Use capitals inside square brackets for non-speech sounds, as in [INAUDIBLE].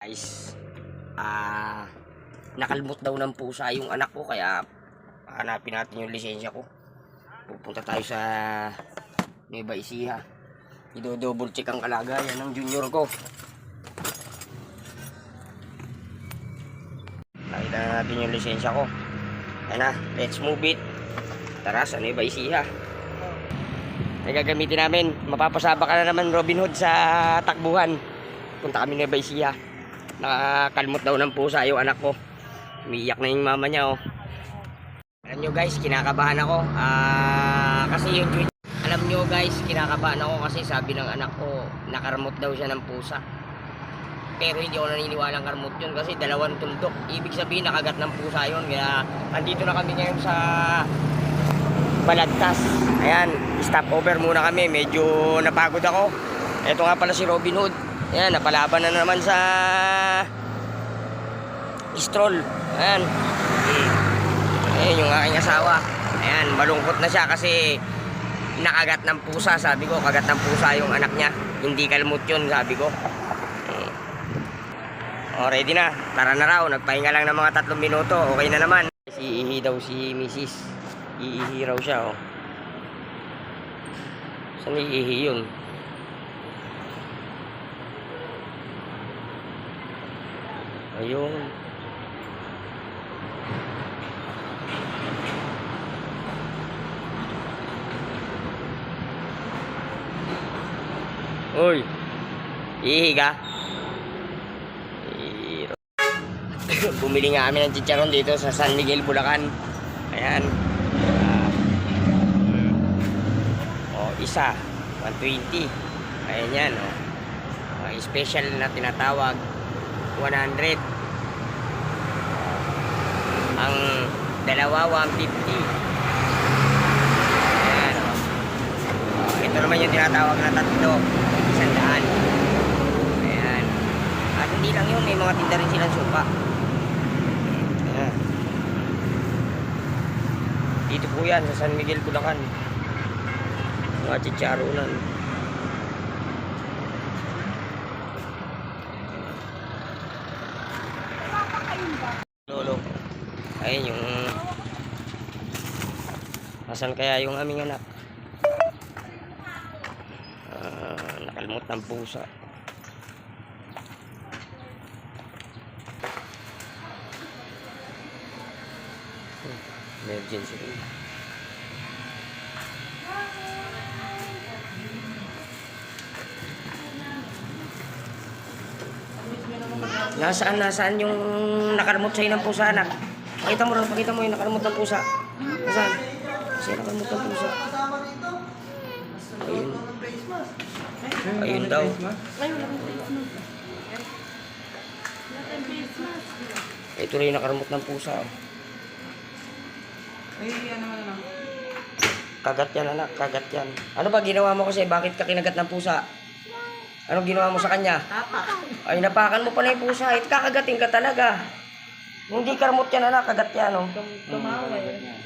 Guys, ah, nakalmot daw ng pusa yung anak ko kaya hanapin natin yung lisensya ko. Pupunta tayo sa Nueva Ecija. Ido-double check ang kalagayan ng junior ko. Nakita na natin yung lisensya ko. Ayan na, let's move it. Tara sa Nueva Ecija. Ay gagamitin namin. Mapapasaba ka na naman Robin Hood sa takbuhan. Punta kami Nueva Ecija. Nakakalmot daw ng pusa yung anak ko. Umiiyak na yung mama niya oh. Alam nyo guys, kinakabahan ako. Ah, kasi yung alam nyo guys, kinakabahan ako kasi sabi ng anak ko, nakarmot daw siya ng pusa. Pero hindi ako naniniwalang karmot yun kasi dalawang tuldok. Ibig sabihin nakagat ng pusa yun. Kaya andito na kami ngayon sa Balagtas. Ayan, stop over muna kami. Medyo napagod ako. Ito nga pala si Robin Hood. Ayan, napalaban na naman sa stroll. Ayan. Ayan yung aking asawa. Ayan, malungkot na siya kasi nakagat ng pusa. Sabi ko, kagat ng pusa yung anak niya. Hindi kalmot yun, sabi ko. O, ready na. Tara na raw. Nagpahinga lang ng mga tatlong minuto. Okay na naman. Si Ihi daw si Mrs. Iihi raw siya, oh. Saan iihi yun? Ayun. Uy! Raw. [LAUGHS] Bumili nga kami ng chicharon dito sa San Miguel, Bulacan. Ayan. Ah. oh, isa. 120. Ayan yan, oh. Special na tinatawag. 100. Ang dalawa, 150. Ayan, ito naman yung tinatawag na tatlo. Isang daan. Ayan. At hindi lang yun, may mga tinda rin silang supa. Ayan. Dito po yan, sa San Miguel, Bulacan. Mga chicharonan. Ayun yung... Nasaan kaya yung aming anak? Ah, nakalmot ng pusa. Emergency room. Nasaan, nasaan yung nakarmot sa'yo ng pusa, anak? Pakita mo rin, pakita mo yung nakarmot ng pusa. Nasaan? Kasi nakarmot ng pusa. Ayun. Ayun daw. Ito rin yung nakarmot ng pusa. oh. Ay, ano naman na. Kagat yan, anak. Kagat yan. Ano ba ginawa mo kasi? Bakit ka kinagat ng pusa? Ano ginawa mo sa kanya? Ay, napakan mo pala yung pusa. It kakagatin ka talaga. Hindi karmot yan, anak. Kagat yan, oh. Tumawa eh.